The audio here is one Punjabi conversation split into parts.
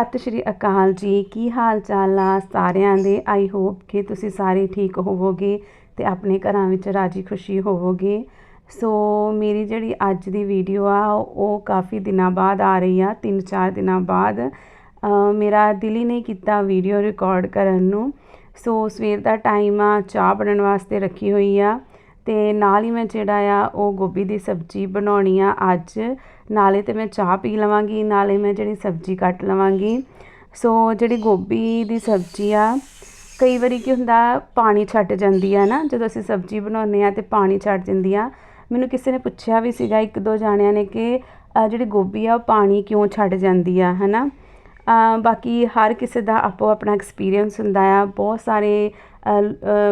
ਸਤਿ ਸ਼੍ਰੀ ਅਕਾਲ ਜੀ। ਕੀ ਹਾਲ ਚਾਲ ਆ ਸਾਰਿਆਂ ਦੇ? ਆਈ ਹੋਪ ਕਿ ਤੁਸੀਂ ਸਾਰੇ ਠੀਕ ਹੋਵੋਗੇ ਤੇ ਆਪਣੇ ਘਰਾਂ ਵਿੱਚ ਰਾਜੀ ਖੁਸ਼ੀ ਹੋਵੋਗੇ। ਸੋ ਮੇਰੀ ਜਿਹੜੀ ਅੱਜ ਦੀ ਵੀਡੀਓ ਆ, ਉਹ ਕਾਫੀ ਦਿਨਾਂ ਬਾਅਦ ਆ ਰਹੀ ਆ 3-4 ਦਿਨਾਂ ਬਾਅਦ। ਮੇਰਾ ਦਿਲ ਹੀ ਨਹੀਂ ਕੀਤਾ ਵੀਡੀਓ ਰਿਕਾਰਡ ਕਰਨ ਨੂੰ। ਸੋ ਸਵੇਰ ਦਾ ਟਾਈਮ ਆ, ਚਾਹ ਬਣਨ ਵਾਸਤੇ ਰੱਖੀ ਹੋਈ ਆ ਤੇ ਨਾਲ ਹੀ ਮੈਂ ਜਿਹੜਾ ਆ, ਉਹ ਗੋਭੀ ਦੀ ਸਬਜ਼ੀ ਬਣਾਉਣੀ ਆ ਅੱਜ। ਨਾਲੇ ਤੇ ਮੈਂ ਚਾਹ ਪੀ ਲਵਾਂਗੀ ਨਾਲੇ ਮੈਂ ਜਿਹੜੀ ਸਬਜ਼ੀ ਕੱਟ ਲਵਾਂਗੀ। ਸੋ ਜਿਹੜੀ ਗੋਭੀ ਦੀ ਸਬਜ਼ੀ ਆ ਕਈ ਵਾਰੀ ਕੀ ਹੁੰਦਾ ਪਾਣੀ ਛੱਡ ਜਾਂਦੀ ਆ ਨਾ ਜਦੋਂ ਅਸੀਂ ਸਬਜ਼ੀ ਬਣਾਉਂਦੇ ਆ ਤੇ ਪਾਣੀ ਛੱਡ ਜਾਂਦੀ ਆ। ਮੈਨੂੰ ਕਿਸੇ ਨੇ ਪੁੱਛਿਆ ਵੀ ਸੀਗਾ ਇੱਕ ਦੋ ਜਾਣਿਆਂ ਨੇ ਕਿ ਜਿਹੜੀ ਗੋਭੀ ਆ ਉਹ ਪਾਣੀ ਕਿਉਂ ਛੱਡ ਜਾਂਦੀ ਆ ਹਨਾ? ਅ, ਬਾਕੀ ਹਰ ਕਿਸੇ ਦਾ ਆਪੋ ਆਪਣਾ ਐਕਸਪੀਰੀਅੰਸ ਹੁੰਦਾ ਆ। ਬਹੁਤ ਸਾਰੇ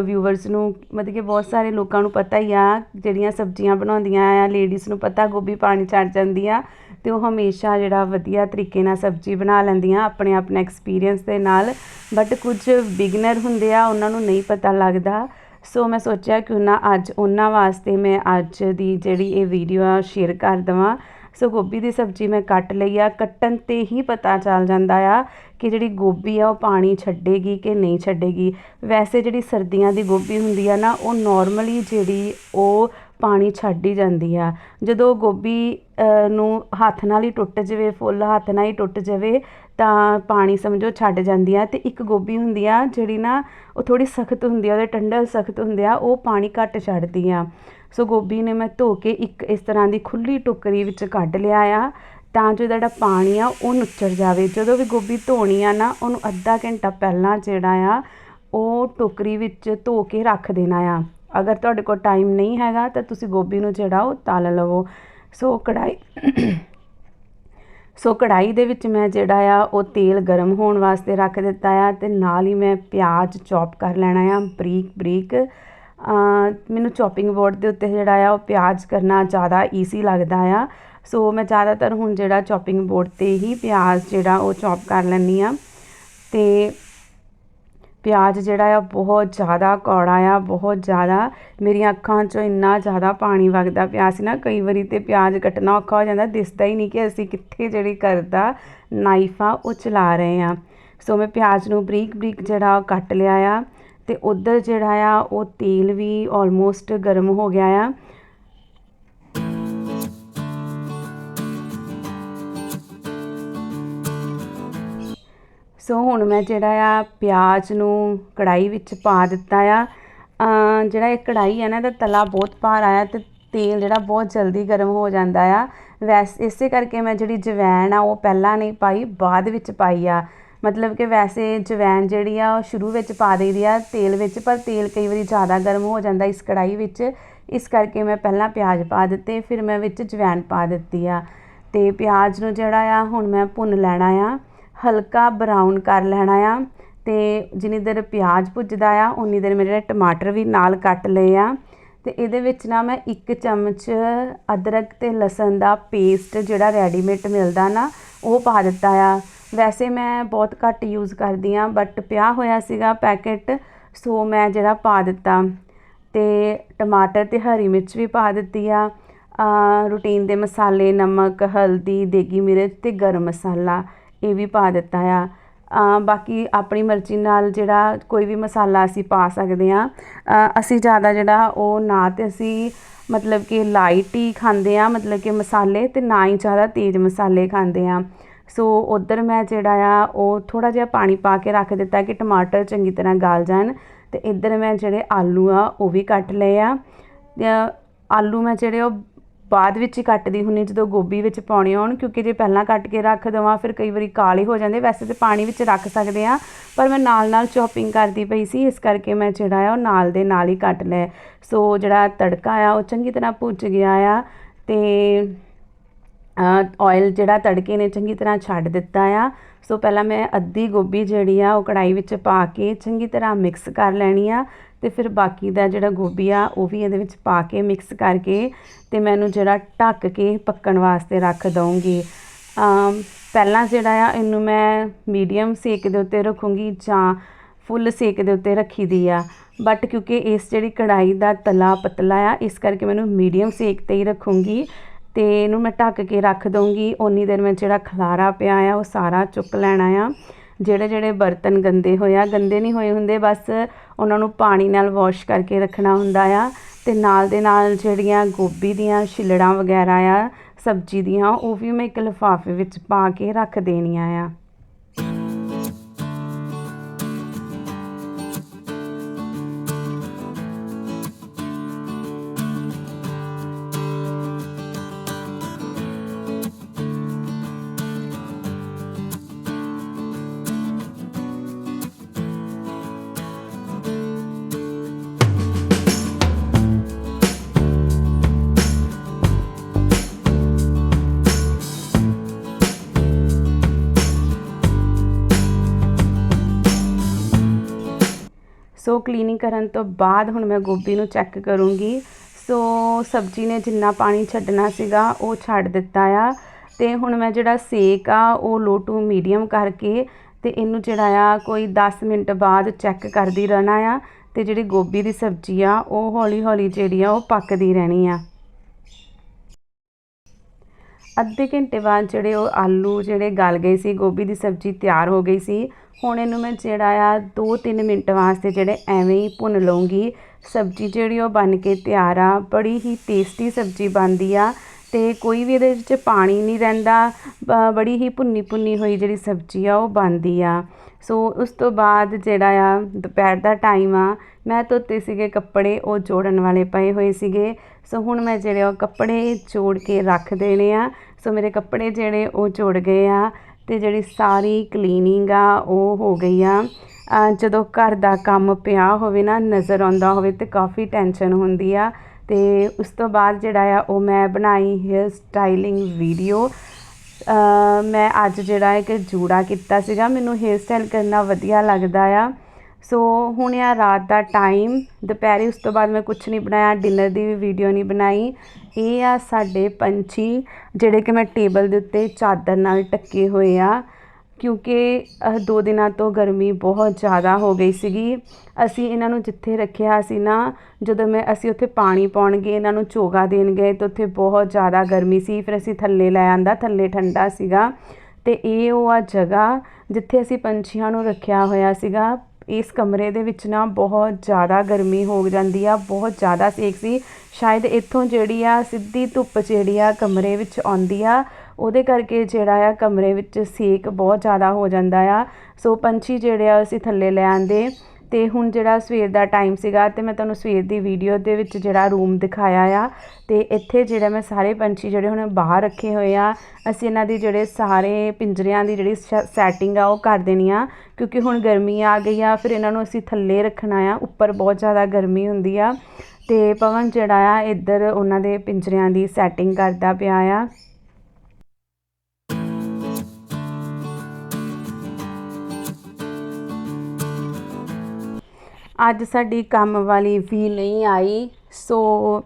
ਵਿਊਵਰਸ ਨੂੰ, ਮਤਲਬ ਕਿ ਬਹੁਤ ਸਾਰੇ ਲੋਕਾਂ ਨੂੰ ਪਤਾ ਹੀ ਆ, ਜਿਹੜੀਆਂ ਸਬਜ਼ੀਆਂ ਬਣਾਉਂਦੀਆਂ ਆ ਲੇਡੀਜ਼ ਨੂੰ ਪਤਾ ਗੋਭੀ ਪਾਣੀ ਛੱਡ ਜਾਂਦੀ ਆ, ਤੇ ਉਹ ਹਮੇਸ਼ਾ ਜਿਹੜਾ ਵਧੀਆ ਤਰੀਕੇ ਨਾਲ ਸਬਜ਼ੀ ਬਣਾ ਲੈਂਦੀਆਂ ਆਪਣੇ ਆਪਣੇ ਐਕਸਪੀਰੀਅੰਸ ਦੇ ਨਾਲ। ਬਟ ਕੁਝ ਬਿਗਨਰ ਹੁੰਦੇ ਆ, ਉਹਨਾਂ ਨੂੰ ਨਹੀਂ ਪਤਾ ਲੱਗਦਾ। ਸੋ ਮੈਂ ਸੋਚਿਆ ਕਿ ਉਹਨਾਂ, ਅੱਜ ਉਹਨਾਂ ਵਾਸਤੇ ਮੈਂ ਅੱਜ ਦੀ ਜਿਹੜੀ ਇਹ ਵੀਡੀਓ ਆ ਸ਼ੇਅਰ ਕਰ ਦਵਾਂ। ਸੋ ਗੋਭੀ ਦੀ ਸਬਜ਼ੀ ਮੈਂ ਕੱਟ ਲਈ ਆ। ਕੱਟਣ ਤੇ ਹੀ ਪਤਾ ਚੱਲ ਜਾਂਦਾ ਆ ਕਿ ਜਿਹੜੀ ਗੋਭੀ ਆ ਉਹ ਪਾਣੀ ਛੱਡੇਗੀ ਕਿ ਨਹੀਂ ਛੱਡੇਗੀ। ਵੈਸੇ ਜਿਹੜੀ ਸਰਦੀਆਂ ਦੀ ਗੋਭੀ ਹੁੰਦੀ ਆ ਨਾ, ਉਹ ਨਾਰਮਲੀ ਜਿਹੜੀ ਉਹ ਪਾਣੀ ਛੱਡ ਹੀ ਜਾਂਦੀ ਆ। ਜਦੋਂ ਗੋਭੀ ਨੂੰ ਹੱਥ ਨਾਲ ਹੀ ਟੁੱਟ ਜਾਵੇ, ਫੁੱਲ ਹੱਥ ਨਾਲ ਹੀ ਟੁੱਟ ਜਾਵੇ, ਤਾਂ ਪਾਣੀ ਸਮਝੋ ਛੱਡ ਜਾਂਦੀ ਆ। ਤੇ ਇੱਕ ਗੋਭੀ ਹੁੰਦੀ ਆ ਜਿਹੜੀ ਨਾ, ਉਹ ਥੋੜੀ ਸਖਤ ਹੁੰਦੀ ਆ, ਉਹਦੇ ਟੰਡਲ ਸਖਤ ਹੁੰਦੇ ਆ, ਉਹ ਪਾਣੀ ਘੱਟ ਛੱਡਦੀ ਆ। ਸੋ ਗੋਭੀ ਨੇ ਮੈਂ ਧੋ ਕੇ ਇੱਕ ਇਸ ਤਰ੍ਹਾਂ ਦੀ ਖੁੱਲੀ ਟੋਕਰੀ ਵਿੱਚ ਕੱਢ ਲਿਆ ਆ, ਤਾਂ ਜੋ ਜਿਹੜਾ ਪਾਣੀ ਆ ਉਹ ਨੁੱਚੜ ਜਾਵੇ। ਜਦੋਂ ਵੀ ਗੋਭੀ ਧੋਣੀ ਆ ਨਾ, ਉਹਨੂੰ ਅੱਧਾ ਘੰਟਾ ਪਹਿਲਾਂ ਜਿਹੜਾ ਆ, ਉਹ ਟੋਕਰੀ ਵਿੱਚ ਧੋ ਕੇ ਰੱਖ ਦੇਣਾ ਆ। ਅਗਰ ਤੁਹਾਡੇ ਕੋਲ ਟਾਈਮ ਨਹੀਂ ਹੈਗਾ, ਤਾਂ ਤੁਸੀਂ ਗੋਭੀ ਨੂੰ ਜਿਹੜਾ ਉਹ ਤਲ ਲਵੋ। ਸੋ ਕੜਾਈ ਸੋ ਕੜਾਈ ਦੇ ਵਿੱਚ ਮੈਂ ਜਿਹੜਾ ਆ, ਉਹ ਤੇਲ ਗਰਮ ਹੋਣ ਵਾਸਤੇ ਰੱਖ ਦਿੱਤਾ ਆ ਤੇ ਨਾਲ ਹੀ ਮੈਂ ਪਿਆਜ਼ ਚੌਪ ਕਰ ਲੈਣਾ ਆ ਬਰੀਕ ਬਰੀਕ ਮੈਨੂੰ ਚੌਪਿੰਗ ਬੋਰਡ ਦੇ ਉੱਤੇ ਜਿਹੜਾ ਆ ਉਹ ਪਿਆਜ਼ ਕਰਨਾ ਜ਼ਿਆਦਾ ਈਜ਼ੀ ਲੱਗਦਾ ਆ। ਸੋ ਮੈਂ ਜ਼ਿਆਦਾਤਰ ਹੁਣ ਜਿਹੜਾ ਚੌਪਿੰਗ ਬੋਰਡ ਤੇ ਹੀ ਪਿਆਜ਼ ਜਿਹੜਾ ਉਹ ਚੌਪ ਕਰ ਲੈਂਦੀ ਆ ਤੇ ਪਿਆਜ਼ ਜਿਹੜਾ ਆ ਬਹੁਤ ਜ਼ਿਆਦਾ ਕੌੜਾ ਆ, ਬਹੁਤ ਜ਼ਿਆਦਾ ਮੇਰੀਆਂ ਅੱਖਾਂ 'ਚੋਂ ਇੰਨਾ ਜ਼ਿਆਦਾ ਪਾਣੀ ਵਗਦਾ ਪਿਆ ਸੀ ਨਾ, ਕਈ ਵਾਰੀ ਤੇ ਪਿਆਜ਼ ਕੱਟਣਾ ਔਖਾ ਹੋ ਜਾਂਦਾ, ਦਿਸਦਾ ਹੀ ਨਹੀਂ ਕਿ ਅਸੀਂ ਕਿੱਥੇ ਜਿਹੜੀ ਕਰਦਾ ਨਾਈਫ ਆ ਉਹ ਚਲਾ ਰਹੇ ਆ ਸੋ ਮੈਂ ਪਿਆਜ਼ ਨੂੰ ਬਰੀਕ ਬਰੀਕ ਜਿਹੜਾ ਉਹ ਕੱਟ ਲਿਆ ਆ। ਅਤੇ ਉਧਰ ਜਿਹੜਾ ਆ, ਉਹ ਤੇਲ ਵੀ ਆਲਮੋਸਟ ਗਰਮ ਹੋ ਗਿਆ ਆ। ਸੋ ਹੁਣ ਮੈਂ ਜਿਹੜਾ ਆ, ਪਿਆਜ਼ ਨੂੰ ਕੜਾਈ ਵਿੱਚ ਪਾ ਦਿੱਤਾ ਆ। ਜਿਹੜਾ ਇਹ ਕੜਾਈ ਹੈ ਨਾ, ਇਹਦਾ ਤਲਾ ਬਹੁਤ ਭਾਰ ਆਇਆ ਤੇ ਤੇਲ ਜਿਹੜਾ ਬਹੁਤ ਜਲਦੀ ਗਰਮ ਹੋ ਜਾਂਦਾ ਆ। ਵੈਸ ਇਸੇ ਕਰਕੇ ਮੈਂ ਜਿਹੜੀ ਜਵੈਣ ਆ, ਉਹ ਪਹਿਲਾਂ ਨਹੀਂ ਪਾਈ, ਬਾਅਦ ਵਿੱਚ ਪਾਈ ਆ। ਮਤਲਬ ਕਿ ਵੈਸੇ ਜਵੈਣ ਜਿਹੜੀ ਆ, ਉਹ ਸ਼ੁਰੂ ਵਿੱਚ ਪਾ ਦੇਈਦੀ ਆ ਤੇਲ ਵਿੱਚ, ਪਰ ਤੇਲ ਕਈ ਵਾਰੀ ਜ਼ਿਆਦਾ ਗਰਮ ਹੋ ਜਾਂਦਾ ਇਸ ਕੜਾਈ ਵਿੱਚ। ਇਸ ਕਰਕੇ ਮੈਂ ਪਹਿਲਾਂ ਪਿਆਜ਼ ਪਾ ਦਿੱਤੇ, ਫਿਰ ਮੈਂ ਵਿੱਚ ਜਵੈਣ ਪਾ ਦਿੱਤੀ ਆ। ਤੇ ਪਿਆਜ਼ ਨੂੰ ਜਿਹੜਾ ਆ, ਹੁਣ ਮੈਂ ਭੁੰਨ ਲੈਣਾ ਆ। ਹਲਕਾ ਬਰਾਊਨ ਕਰ ਲੈਣਾ ਆ। ਤੇ ਜਿੰਨੀ ਦੇਰ ਪਿਆਜ਼ ਭੁੱਜਦਾ ਆ ਉਨੀ ਦੇਰ ਮੇਰੇ ਟਮਾਟਰ ਵੀ ਨਾਲ ਕੱਟ ਲਏ ਆ। ਤੇ ਇਹਦੇ ਵਿੱਚ ਨਾ ਮੈਂ ਇੱਕ ਚਮਚ ਅਦਰਕ ਤੇ ਲਸਣ ਦਾ ਪੇਸਟ ਜਿਹੜਾ ਰੈਡੀਮੇਡ ਮਿਲਦਾ ਨਾ, ਉਹ ਪਾ ਦਿੱਤਾ ਆ। ਵੈਸੇ ਮੈਂ ਬਹੁਤ ਘੱਟ ਯੂਜ਼ ਕਰਦੀ ਆ ਬਟ ਪਿਆ ਹੋਇਆ ਸੀਗਾ ਪੈਕੇਟ ਸੋ ਮੈਂ ਜਿਹੜਾ ਪਾ ਦਿੱਤਾ। ਤੇ ਟਮਾਟਰ ਤੇ ਹਰੀ ਮਿਰਚ ਵੀ ਪਾ ਦਿੱਤੀ ਆ। ਰੂਟੀਨ ਦੇ ਮਸਾਲੇ, ਨਮਕ, ਹਲਦੀ, ਦੇਗੀ ਮਿਰਚ ਤੇ ਗਰਮ ਮਸਾਲਾ, ਇਹ ਵੀ ਪਾ ਦਿੱਤਾ ਆ। ਬਾਕੀ ਆਪਣੀ ਮਰਜ਼ੀ ਨਾਲ ਜਿਹੜਾ ਕੋਈ ਵੀ ਮਸਾਲਾ ਅਸੀਂ ਪਾ ਸਕਦੇ ਆ ਅਸੀਂ ਜ਼ਿਆਦਾ ਜਿਹੜਾ ਉਹ ਨਾ ਤੇ ਅਸੀਂ ਮਤਲਬ ਕਿ ਲਾਈਟ ਹੀ ਖਾਂਦੇ ਆ ਮਤਲਬ ਕਿ ਮਸਾਲੇ ਤੇ ਨਾ ਹੀ ਜ਼ਿਆਦਾ ਤੇਜ਼ ਮਸਾਲੇ ਖਾਂਦੇ ਆ ਸੋ ਉੱਧਰ ਮੈਂ ਜਿਹੜਾ ਆ, ਉਹ ਥੋੜਾ ਜਿਹਾ ਪਾਣੀ ਪਾ ਕੇ ਰੱਖ ਦਿੱਤਾ ਕਿ ਟਮਾਟਰ ਚੰਗੀ ਤਰ੍ਹਾਂ ਗਲ ਜਾਣ ਤੇ ਇੱਧਰ ਮੈਂ ਜਿਹੜੇ ਆਲੂ ਆ, ਉਹ ਵੀ ਕੱਟ ਲਏ ਆ। ਆਲੂ ਮੈਂ ਜਿਹੜੇ ਉਹ ਬਾਅਦ ਵਿੱਚ ਹੀ ਕੱਟਦੀ ਹੁੰਨੀ ਜਦੋਂ ਗੋਭੀ ਵਿੱਚ ਪਾਉਣੇ ਹੋਣ, ਕਿਉਂਕਿ ਜੇ ਪਹਿਲਾਂ ਕੱਟ ਕੇ ਰੱਖ ਦਵਾਂ, ਫਿਰ ਕਈ ਵਾਰੀ ਕਾਲੇ ਹੋ ਜਾਂਦੇ। ਵੈਸੇ ਤੇ ਪਾਣੀ ਵਿੱਚ ਰੱਖ ਸਕਦੇ ਆ ਪਰ ਮੈਂ ਨਾਲ ਨਾਲ ਚੌਪਿੰਗ ਕਰਦੀ ਪਈ ਸੀ, ਇਸ ਕਰਕੇ ਮੈਂ ਜਿਹੜਾ ਆ, ਉਹ ਨਾਲ ਦੇ ਨਾਲ ਹੀ ਕੱਟ ਲਿਆ। ਸੋ ਜਿਹੜਾ ਤੜਕਾ ਆ, ਉਹ ਚੰਗੀ ਤਰ੍ਹਾਂ ਭੁੱਜ ਗਿਆ ਆ ਤੇ ਆਇਲ ਜਿਹੜਾ ਤੜਕੇ ਨੇ ਚੰਗੀ ਤਰ੍ਹਾਂ ਛੱਡ ਦਿੱਤਾ ਆ। ਸੋ ਪਹਿਲਾਂ ਮੈਂ ਅੱਧੀ ਗੋਭੀ ਜਿਹੜੀ ਆ ਉਹ ਕੜਾਈ ਵਿੱਚ ਪਾ ਕੇ ਚੰਗੀ ਤਰ੍ਹਾਂ ਮਿਕਸ ਕਰ ਲੈਣੀ ਆ ਤੇ ਫਿਰ ਬਾਕੀ ਦਾ ਜਿਹੜਾ ਗੋਭੀ ਆ ਉਹ ਵੀ ਇਹਦੇ ਵਿੱਚ ਪਾ ਕੇ ਮਿਕਸ ਕਰਕੇ ਤੇ ਮੈਨੂੰ ਜਿਹੜਾ ਢੱਕ ਕੇ ਪੱਕਣ ਵਾਸਤੇ ਰੱਖ ਦਊਂਗੀ। ਪਹਿਲਾਂ ਜਿਹੜਾ ਆ ਇਹਨੂੰ ਮੈਂ ਮੀਡੀਅਮ ਸੇਕ ਦੇ ਉੱਤੇ ਰੱਖੂੰਗੀ ਜਾਂ ਫੁੱਲ ਸੇਕ ਦੇ ਉੱਤੇ ਰੱਖੀ ਦੀ ਆ। ਬਟ ਕਿਉਂਕਿ ਇਸ ਜਿਹੜੀ ਕੜਾਈ ਦਾ ਤਲਾ ਪਤਲਾ ਆ, ਇਸ ਕਰਕੇ ਮੈਨੂੰ ਮੀਡੀਅਮ ਸੇਕ ਤੇ ਹੀ ਰੱਖੂੰਗੀ। ਤੇ ਇਹਨੂੰ ਮੈਂ ਢੱਕ ਕੇ ਰੱਖ ਦਊਂਗੀ। ਓਨੀ ਦੇਰ ਮੈਂ ਜਿਹੜਾ ਖਲਾਰਾ ਪਿਆ ਆ, ਉਹ ਸਾਰਾ ਚੁੱਕ ਲੈਣਾ ਆ। ਜਿਹੜੇ ਜਿਹੜੇ ਬਰਤਨ ਗੰਦੇ ਹੋਏ ਆ, ਗੰਦੇ ਨਹੀਂ ਹੋਏ ਹੁੰਦੇ, ਬਸ ਉਹਨਾਂ ਨੂੰ ਪਾਣੀ ਨਾਲ ਵਾਸ਼ ਕਰਕੇ ਰੱਖਣਾ ਹੁੰਦਾ ਆ। ਤੇ ਨਾਲ ਦੇ ਨਾਲ ਜਿਹੜੀਆਂ ਗੋਭੀ ਦੀਆਂ ਛਿਲੜਾਂ ਵਗੈਰਾ ਆ, ਸਬਜ਼ੀ ਦੀਆਂ, ਉਹ ਵੀ ਮੈਂ ਇੱਕ ਲਿਫਾਫੇ ਵਿੱਚ ਪਾ ਕੇ ਰੱਖ ਦੇਣੀਆਂ ਆ। ਸੋ ਕਲੀਨਿੰਗ ਕਰਨ ਤੋਂ ਬਾਅਦ ਹੁਣ ਮੈਂ ਗੋਭੀ ਨੂੰ ਚੈੱਕ ਕਰੂੰਗੀ। ਸੋ ਸਬਜ਼ੀ ਨੇ ਜਿੰਨਾ ਪਾਣੀ ਛੱਡਣਾ ਸੀਗਾ, ਉਹ ਛੱਡ ਦਿੱਤਾ ਆ। ਤੇ ਹੁਣ ਮੈਂ ਜਿਹੜਾ ਸੇਕ ਆ, ਉਹ ਲੋ ਟੂ ਮੀਡੀਅਮ ਕਰਕੇ ਤੇ ਇਹਨੂੰ ਜਿਹੜਾ ਆ, ਕੋਈ 10 ਮਿੰਟ ਬਾਅਦ ਚੈੱਕ ਕਰਦੀ ਰਹਿਣਾ ਆ। ਤੇ ਜਿਹੜੀ ਗੋਭੀ ਦੀ ਸਬਜ਼ੀ ਆ, ਉਹ ਹੌਲੀ ਹੌਲੀ ਜਿਹੜੀ ਆ, ਉਹ ਪੱਕਦੀ ਰਹਿਣੀ ਆ। ਅੱਧੇ ਘੰਟੇ ਬਾਅਦ ਜਿਹੜੇ ਉਹ ਆਲੂ ਜਿਹੜੇ ਗਲ ਗਏ ਸੀ, ਗੋਭੀ ਦੀ ਸਬਜ਼ੀ ਤਿਆਰ ਹੋ ਗਈ ਸੀ ਹੁਣ ਇਹਨੂੰ ਮੈਂ ਜਿਹੜਾ ਆ 2-3 ਮਿੰਟ ਵਾਸਤੇ ਜਿਹੜੇ ਐਵੇਂ ਹੀ ਭੁੰਨ ਲਵਾਂਗੀ ਸਬਜ਼ੀ ਜਿਹੜੀ ਉਹ ਬਣ ਕੇ ਤਿਆਰ ਆ, ਬੜੀ ਹੀ ਟੇਸਟੀ ਸਬਜ਼ੀ ਬਣਦੀ ਆ ਤੇ ਕੋਈ ਵੀ ਇਹਦੇ ਵਿੱਚ ਪਾਣੀ ਨਹੀਂ ਰਹਿੰਦਾ, ਬ- ਬੜੀ ਹੀ ਭੁੰਨੀ ਭੁੰਨੀ ਹੋਈ ਜਿਹੜੀ ਸਬਜ਼ੀ ਆ ਉਹ ਬਣਦੀ ਆ। ਸੋ ਉਸ ਤੋਂ ਬਾਅਦ ਜਿਹੜਾ ਆ ਦੁਪਹਿਰ ਦਾ ਟਾਈਮ ਆ, ਮੈਂ ਧੋਤੇ ਸੀਗੇ ਕੱਪੜੇ, ਉਹ ਜੋੜਨ ਵਾਲੇ ਪਏ ਹੋਏ ਸੀਗੇ। ਸੋ ਹੁਣ ਮੈਂ ਜਿਹੜੇ ਉਹ ਕੱਪੜੇ ਜੋੜ ਕੇ ਰੱਖ ਦੇਣੇ ਆ। ਸੋ ਮੇਰੇ ਕੱਪੜੇ ਜਿਹੜੇ ਉਹ ਜੋੜ ਗਏ ਆ। ਅਤੇ ਜਿਹੜੀ ਸਾਰੀ ਕਲੀਨਿੰਗ ਆ, ਉਹ ਹੋ ਗਈ ਆ। ਜਦੋਂ ਘਰ ਦਾ ਕੰਮ ਪਿਆ ਹੋਵੇ ਨਾ, ਨਜ਼ਰ ਆਉਂਦਾ ਹੋਵੇ ਤਾਂ ਕਾਫੀ ਟੈਨਸ਼ਨ ਹੁੰਦੀ ਆ। ਅਤੇ ਉਸ ਤੋਂ ਬਾਅਦ ਜਿਹੜਾ ਆ, ਉਹ ਮੈਂ ਬਣਾਈ ਹੇਅਰ ਸਟਾਈਲਿੰਗ ਵੀਡੀਓ ਮੈਂ ਅੱਜ ਜਿਹੜਾ ਇੱਕ ਜੂੜਾ ਕੀਤਾ ਸੀਗਾ, ਮੈਨੂੰ ਹੇਅਰ ਸਟਾਈਲ ਕਰਨਾ ਵਧੀਆ ਲੱਗਦਾ ਆ। ਸੋ ਹੁਣ ਆ ਰਾਤ ਦਾ ਟਾਈਮ ਦੁਪਹਿਰੇ ਉਸ ਤੋਂ ਬਾਅਦ ਮੈਂ ਕੁਝ ਨਹੀਂ ਬਣਾਇਆ ਡਿਨਰ ਦੀ ਵੀ ਵੀਡੀਓ ਨਹੀਂ ਬਣਾਈ। ਇਹ ਆ ਸਾਡੇ ਪੰਛੀ, ਜਿਹੜੇ ਕਿ ਮੈਂ ਟੇਬਲ ਦੇ ਉੱਤੇ ਚਾਦਰ ਨਾਲ ਟੱਕੇ ਹੋਏ ਆ। ਕਿਉਂਕਿ ਦੋ ਦਿਨਾਂ ਤੋਂ ਗਰਮੀ ਬਹੁਤ ਜ਼ਿਆਦਾ ਹੋ ਗਈ ਸੀਗੀ। ਅਸੀਂ ਇਹਨਾਂ ਨੂੰ ਜਿੱਥੇ ਰੱਖਿਆ ਸੀ ਨਾ, ਜਦੋਂ ਮੈਂ, ਅਸੀਂ ਉੱਥੇ ਪਾਣੀ ਪਾਉਣ ਗਏ ਇਹਨਾਂ ਨੂੰ ਚੋਗਾ ਦੇਣ ਗਏ ਤਾਂ ਉੱਥੇ ਬਹੁਤ ਜ਼ਿਆਦਾ ਗਰਮੀ ਸੀ। ਫਿਰ ਅਸੀਂ ਥੱਲੇ ਲੈ ਆਂਦਾ, ਥੱਲੇ ਠੰਡਾ ਸੀਗਾ। ਤੇ ਇਹ ਉਹ ਆ ਜਗ੍ਹਾ, ਜਿੱਥੇ ਅਸੀਂ ਪੰਛੀਆਂ ਨੂੰ ਰੱਖਿਆ ਹੋਇਆ ਸੀਗਾ। ਇਸ ਕਮਰੇ ਦੇ ਵਿੱਚ ਨਾ ਬਹੁਤ ਜ਼ਿਆਦਾ ਗਰਮੀ ਹੋ ਜਾਂਦੀ ਆ, ਬਹੁਤ ਜ਼ਿਆਦਾ ਸੇਕ ਸੀ। ਸ਼ਾਇਦ ਇੱਥੋਂ ਜਿਹੜੀ ਆ, ਸਿੱਧੀ ਧੁੱਪ ਜਿਹੜੀ ਆ ਕਮਰੇ ਵਿੱਚ ਆਉਂਦੀ ਆ, ਉਹਦੇ ਕਰਕੇ ਜਿਹੜਾ ਆ ਕਮਰੇ ਵਿੱਚ ਸੇਕ ਬਹੁਤ ਜ਼ਿਆਦਾ ਹੋ ਜਾਂਦਾ ਆ। ਸੋ ਪੰਛੀ ਜਿਹੜੇ ਆ, ਅਸੀਂ ਥੱਲੇ ਲੈ ਆਂਦੇ। ਤੇ ਹੁਣ ਜਿਹੜਾ ਸਵੇਰ ਦਾ ਟਾਈਮ ਸੀਗਾ ਤੇ ਮੈਂ ਤੁਹਾਨੂੰ ਸਵੇਰ ਦੀ ਵੀਡੀਓ ਦੇ ਵਿੱਚ ਜਿਹੜਾ ਰੂਮ ਦਿਖਾਇਆ ਆ, ਤੇ ਇੱਥੇ ਜਿਹੜਾ ਮੈਂ ਸਾਰੇ ਪੰਛੀ ਜਿਹੜੇ ਹੁਣ ਬਾਹਰ ਰੱਖੇ ਹੋਏ ਆ, ਅਸੀਂ ਇਹਨਾਂ ਦੀ ਜਿਹੜੇ ਸਾਰੇ ਪਿੰਜਰਿਆਂ ਦੀ ਜਿਹੜੀ ਸੈਟਿੰਗ ਆ ਉਹ ਕਰ ਦੇਣੀ ਆ, ਕਿਉਂਕਿ ਹੁਣ ਗਰਮੀ ਆ ਗਈ ਆ, ਫਿਰ ਇਹਨਾਂ ਨੂੰ ਅਸੀਂ ਥੱਲੇ ਰੱਖਣਾ ਆ, ਉੱਪਰ ਬਹੁਤ ਜ਼ਿਆਦਾ ਗਰਮੀ ਹੁੰਦੀ ਆ, ਤੇ ਪਵਨ ਜਿਹੜਾ ਆ ਇੱਧਰ ਉਹਨਾਂ ਦੇ ਪਿੰਜਰਿਆਂ ਦੀ ਸੈਟਿੰਗ ਕਰਦਾ ਪਿਆ ਆ। ਅੱਜ ਸਾਡੀ ਕੰਮ ਵਾਲੀ ਵੀ ਨਹੀਂ ਆਈ, ਸੋ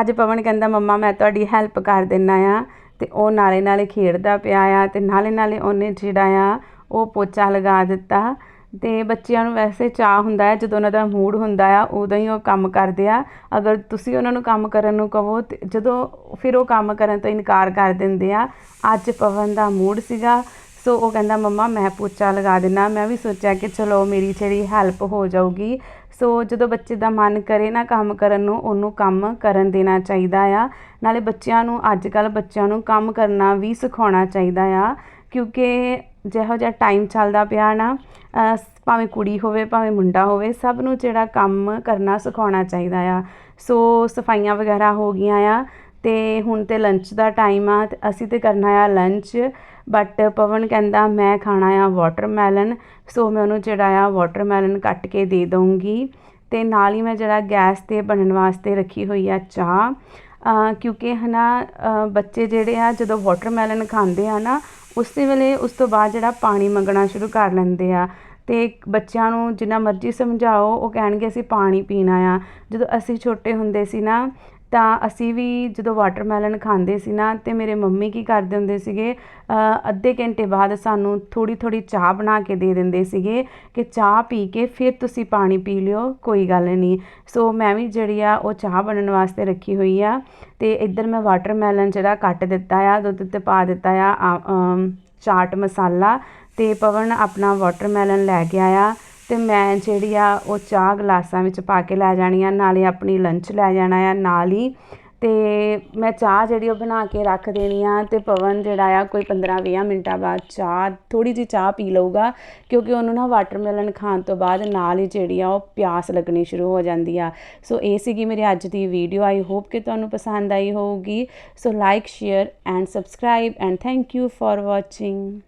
ਅੱਜ ਪਵਨ ਕਹਿੰਦਾ, ਮੰਮਾ, ਮੈਂ ਤੁਹਾਡੀ ਹੈਲਪ ਕਰ ਦਿੰਨਾ ਆ ਤੇ ਉਹ ਨਾਲੇ ਨਾਲੇ ਖੇਡਦਾ ਪਿਆ ਆ ਤੇ ਨਾਲੇ ਨਾਲੇ ਉਹਨੇ ਜਿਹੜਾ ਆ ਉਹ ਪੋਚਾ ਲਗਾ ਦਿੱਤਾ ਤੇ ਬੱਚਿਆਂ ਨੂੰ ਵੈਸੇ ਚਾਹ ਹੁੰਦਾ ਹੈ ਜਦੋਂ ਉਹਨਾਂ ਦਾ ਮੂਡ ਹੁੰਦਾ ਆ, ਉਦੋਂ ਹੀ ਉਹ ਕੰਮ ਕਰਦੇ ਆ। ਅਗਰ ਤੁਸੀਂ ਉਹਨਾਂ ਨੂੰ ਕੰਮ ਕਰਨ ਨੂੰ ਕਹੋ ਤੇ ਜਦੋਂ ਫਿਰ ਉਹ ਕੰਮ ਕਰਨ ਤੋਂ ਇਨਕਾਰ ਕਰ ਦਿੰਦੇ ਆ, ਅੱਜ ਪਵਨ ਦਾ ਮੂਡ ਸੀਗਾ ਸੋ ਉਹ ਕਹਿੰਦਾ, ਮੰਮਾ, ਮੈਂ ਪੋਚਾ ਲਗਾ ਦੇਣਾ ਮੈਂ ਵੀ ਸੋਚਿਆ ਕਿ ਚਲੋ ਮੇਰੀ ਜਿਹੜੀ ਹੈਲਪ ਹੋ ਜਾਊਗੀ। ਸੋ ਜਦੋਂ ਬੱਚੇ ਦਾ ਮਨ ਕਰੇ ਨਾ ਕੰਮ ਕਰਨ ਨੂੰ, ਉਹਨੂੰ ਕੰਮ ਕਰਨ ਦੇਣਾ ਚਾਹੀਦਾ ਆ। ਨਾਲੇ ਬੱਚਿਆਂ ਨੂੰ ਅੱਜ ਕੱਲ ਬੱਚਿਆਂ ਨੂੰ ਕੰਮ ਕਰਨਾ ਵੀ ਸਿਖਾਉਣਾ ਚਾਹੀਦਾ ਆ। ਕਿਉਂਕਿ ਜਿਹੋ ਜਿਹਾ ਟਾਈਮ ਚੱਲਦਾ ਪਿਆ ਨਾ ਭਾਵੇਂ ਕੁੜੀ ਹੋਵੇ, ਭਾਵੇਂ ਮੁੰਡਾ ਹੋਵੇ, ਸਭ ਨੂੰ ਜਿਹੜਾ ਕੰਮ ਕਰਨਾ ਸਿਖਾਉਣਾ ਚਾਹੀਦਾ ਆ। ਸੋ ਸਫਾਈਆਂ ਵਗੈਰਾ ਹੋ ਗਈਆਂ ਆ। ਅਤੇ ਹੁਣ ਤਾਂ ਲੰਚ ਦਾ ਟਾਈਮ ਆ, ਤੇ ਅਸੀਂ ਤਾਂ ਕਰਨਾ ਆ ਲੰਚ ਬਟ ਪਵਨ ਕਹਿੰਦਾ ਮੈਂ ਖਾਣਾ ਆ ਵਾਟਰਮੈਲਨ ਸੋ ਮੈਂ ਉਹਨੂੰ ਜਿਹੜਾ ਆ ਵਾਟਰਮੈਲਨ ਕੱਟ ਕੇ ਦੇ ਦਊਂਗੀ। ਅਤੇ ਨਾਲ ਹੀ ਮੈਂ ਜਿਹੜਾ ਗੈਸ ਤੇ ਬਣਨ ਵਾਸਤੇ ਰੱਖੀ ਹੋਈ ਆ ਚਾਹ ਕਿਉਂਕਿ ਹੈ ਨਾ ਬੱਚੇ ਜਿਹੜੇ ਆ ਜਦੋਂ ਵਾਟਰਮੈਲਨ ਖਾਂਦੇ ਆ ਨਾ, ਉਸੇ ਵੇਲੇ ਉਸ ਤੋਂ ਬਾਅਦ ਜਿਹੜਾ ਪਾਣੀ ਮੰਗਣਾ ਸ਼ੁਰੂ ਕਰ ਲੈਂਦੇ ਆ। ਅਤੇ ਬੱਚਿਆਂ ਨੂੰ ਜਿੰਨਾ ਮਰਜ਼ੀ ਸਮਝਾਓ, ਉਹ ਕਹਿਣਗੇ ਅਸੀਂ ਪਾਣੀ ਪੀਣਾ ਆ। ਜਦੋਂ ਅਸੀਂ ਛੋਟੇ ਹੁੰਦੇ ਸੀ ਨਾ ਤਾਂ ਅਸੀਂ ਵੀ ਜਦੋਂ ਵਾਟਰਮੈਲਨ ਖਾਂਦੇ ਸੀ ਨਾ, ਤੇ ਮੇਰੇ ਮੰਮੀ ਕੀ ਕਰਦੇ ਹੁੰਦੇ ਸੀਗੇ ਅੱਧੇ ਘੰਟੇ ਬਾਅਦ ਸਾਨੂੰ ਥੋੜ੍ਹੀ ਥੋੜ੍ਹੀ ਚਾਹ ਬਣਾ ਕੇ ਦੇ ਦਿੰਦੇ ਸੀਗੇ ਕਿ ਚਾਹ ਪੀ ਕੇ ਫਿਰ ਤੁਸੀਂ ਪਾਣੀ ਪੀ ਲਿਓ, ਕੋਈ ਗੱਲ ਨਹੀਂ। ਸੋ ਮੈਂ ਵੀ ਜਿਹੜੀ ਆ ਉਹ ਚਾਹ ਬਣਨ ਵਾਸਤੇ ਰੱਖੀ ਹੋਈ ਆ ਅਤੇ ਇੱਧਰ ਮੈਂ ਵਾਟਰਮੈਲਨ ਜਿਹੜਾ ਕੱਟ ਦਿੱਤਾ ਆ, ਦੁੱਧ ਤੇ ਪਾ ਦਿੱਤਾ ਆ ਚਾਟ ਮਸਾਲਾ ਅਤੇ ਪਵਨ ਆਪਣਾ ਵਾਟਰਮੈਲਨ ਲੈ ਕੇ ਆਇਆ। ਅਤੇ ਮੈਂ ਜਿਹੜੀ ਆ ਉਹ ਚਾਹ ਗਲਾਸਾਂ ਵਿੱਚ ਪਾ ਕੇ ਲੈ ਜਾਣੀ ਆ, ਨਾਲੇ ਆਪਣੀ ਲੰਚ ਲੈ ਜਾਣਾ ਆ ਨਾਲ ਹੀ। ਅਤੇ ਮੈਂ ਚਾਹ ਜਿਹੜੀ ਉਹ ਬਣਾ ਕੇ ਰੱਖ ਦੇਣੀ ਆ ਅਤੇ ਪਵਨ ਜਿਹੜਾ ਆ ਕੋਈ 15-20 ਮਿੰਟਾਂ ਬਾਅਦ ਚਾਹ, ਥੋੜ੍ਹੀ ਜਿਹੀ ਚਾਹ ਪੀ ਲਊਗਾ, ਕਿਉਂਕਿ ਉਹਨੂੰ ਨਾ ਵਾਟਰਮੈਲਨ ਖਾਣ ਤੋਂ ਬਾਅਦ ਨਾਲ ਹੀ ਜਿਹੜੀ ਆ ਉਹ ਪਿਆਸ ਲੱਗਣੀ ਸ਼ੁਰੂ ਹੋ ਜਾਂਦੀ ਆ। ਸੋ ਇਹ ਸੀਗੀ ਮੇਰੀ ਅੱਜ ਦੀ ਵੀਡੀਓ ਆਈ ਹੋਪ ਕਿ ਤੁਹਾਨੂੰ ਪਸੰਦ ਆਈ ਹੋਊਗੀ। So like share and subscribe and thank you for watching